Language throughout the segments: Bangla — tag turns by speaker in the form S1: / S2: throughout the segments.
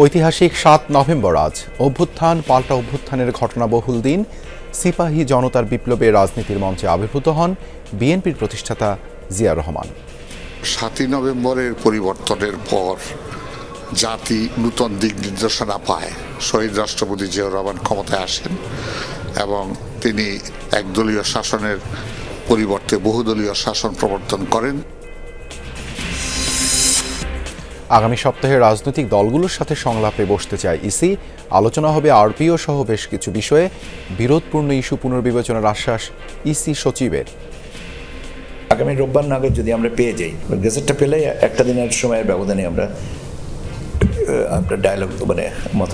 S1: ঐতিহাসিক সাত নভেম্বর আজ। অভ্যুত্থান পাল্টা অভ্যুত্থানের ঘটনাবহুল দিন সিপাহী জনতার বিপ্লবে রাজনীতির মঞ্চে আবির্ভূত হন বিএনপির প্রতিষ্ঠাতা জিয়া রহমান।
S2: সাতই নভেম্বরের পরিবর্তনের পর জাতি নূতন দিক নির্দেশনা পায়। শহীদ রাষ্ট্রপতি জিয়াউর রহমান ক্ষমতায় আসেন এবং তিনি একদলীয় শাসনের পরিবর্তে বহুদলীয় শাসন প্রবর্তন করেন।
S1: আগামী সপ্তাহে রাজনৈতিক দলগুলোর সাথে সংলাপে বসতে চায় ইসি। আলোচনা হবে আরপিও সহ বেশ কিছু বিষয়ে। বিরোধপূর্ণ ইস্যু পুনর্বিবেচনার আশ্বাস ইসি সচিবের।
S3: আগামী রোববার নাগাদ যদি আমরা পেয়ে যাই গেজেটটা পেলে একটা দিনের সময়ের ব্যবধানে আমরা আমরা ডায়ালগ মানে মত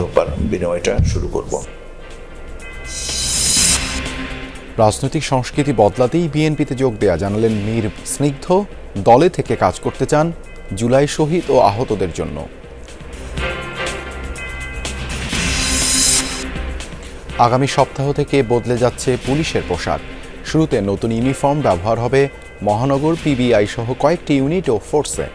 S3: বিনিময়টা শুরু করব।
S1: রাজনৈতিক সংস্কৃতি বদলাতেই বিএনপিতে যোগ দেয়া জানালেন মীর স্নিগ্ধ। দলে থেকে কাজ করতে চান জুলাই শহীদ ও আহতদের জন্য। আগামী সপ্তাহ থেকে বদলে যাচ্ছে পুলিশের পোশাক। শুরুতে নতুন ইউনিফর্ম ব্যবহার হবে মহানগর পিবিআই সহ কয়েকটি ইউনিট ও ফোর্সে।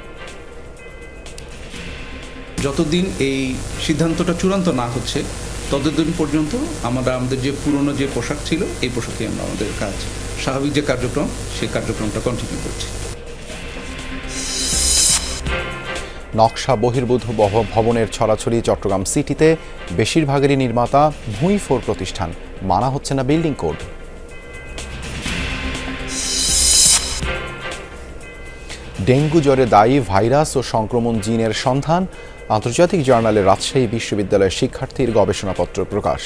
S4: যতদিন এই সিদ্ধান্তটা চূড়ান্ত না হচ্ছে, ততদিন পর্যন্ত আমরা, আমাদের যে পুরনো যে পোশাক ছিল, এই পোশাকে আমরা আমাদের কাজ। স্বাভাবিক যে কার্যক্রম, সেই কার্যক্রমটা কন্টিনিউ করছি।
S1: নকশা বহির্ভূত ভবনের ছড়াছড়ি চট্টগ্রাম সিটিতে বেশিরভাগেরই নির্মাতা ভুঁই ফোর প্রতিষ্ঠান। মানা হচ্ছে না বিল্ডিং কোড। ডেঙ্গু জ্বরে দায়ী ভাইরাস ও সংক্রমণ জিনের সন্ধান, আন্তর্জাতিক জার্নালে রাজশাহী বিশ্ববিদ্যালয়ের শিক্ষার্থীর গবেষণাপত্র প্রকাশ।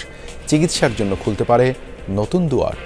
S1: চিকিৎসার জন্য খুলতে পারে নতুন দুয়ার।